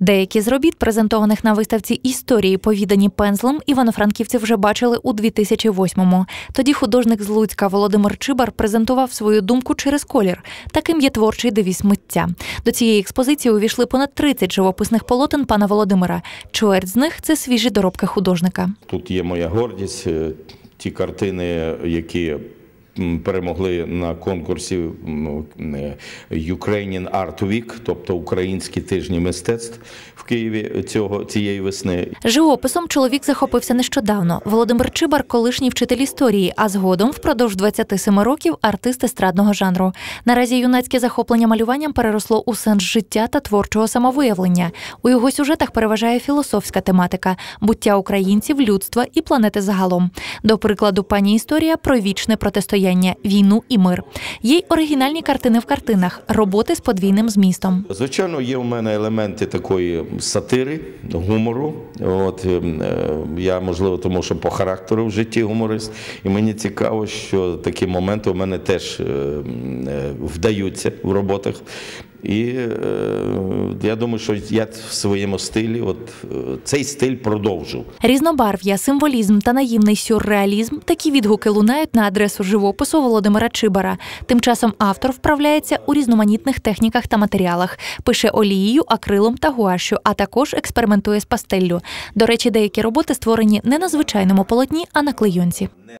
Деякі з робіт, презентованих на виставці історії, повідані пензлем, івано-франківці вже бачили у 2008-му. Тоді художник з Луцька Володимир Чибар презентував свою думку через колір. Таким є творчий девіз митця. До цієї експозиції увійшли понад 30 живописних полотен пана Володимира. Чверть з них це свіжі доробки художника. Тут є моя гордість. е, Ті картини, які перемогли на конкурсі Ukrainian Art Week, тобто українські тижні мистецтв в Києві цього цієї весни. Живописом чоловік захопився нещодавно. Володимир Чибар колишній вчитель історії, а згодом впродовж 27 років артист естрадного жанру. Наразі юнацьке захоплення малюванням переросло у сенс життя та творчого самовиявлення. У його сюжетах переважає філософська тематика буття українців, людства і планети загалом. До прикладу, пані історія про вічне протистояння, війну і мир. Є й оригінальні картини в картинах, роботи з подвійним змістом. Звичайно, є у мене елементи такої сатири, гумору. От е, я можливо, тому що по характеру в житті гуморист, і мені цікаво, що такі моменти у мене теж е, м, е, вдаються в роботах. І е, я думаю, що я в своєму стилі, от е, цей стиль продовжу. Різнобарв'я, символізм та наївний сюрреалізм такі відгуки лунають на адресу живопису Володимира Чибара. Тим часом автор вправляється у різноманітних техніках та матеріалах, пише олією, акрилом та гуашю, а також експериментує з пастеллю. До речі, деякі роботи створені не на звичайному полотні, а на клейонці.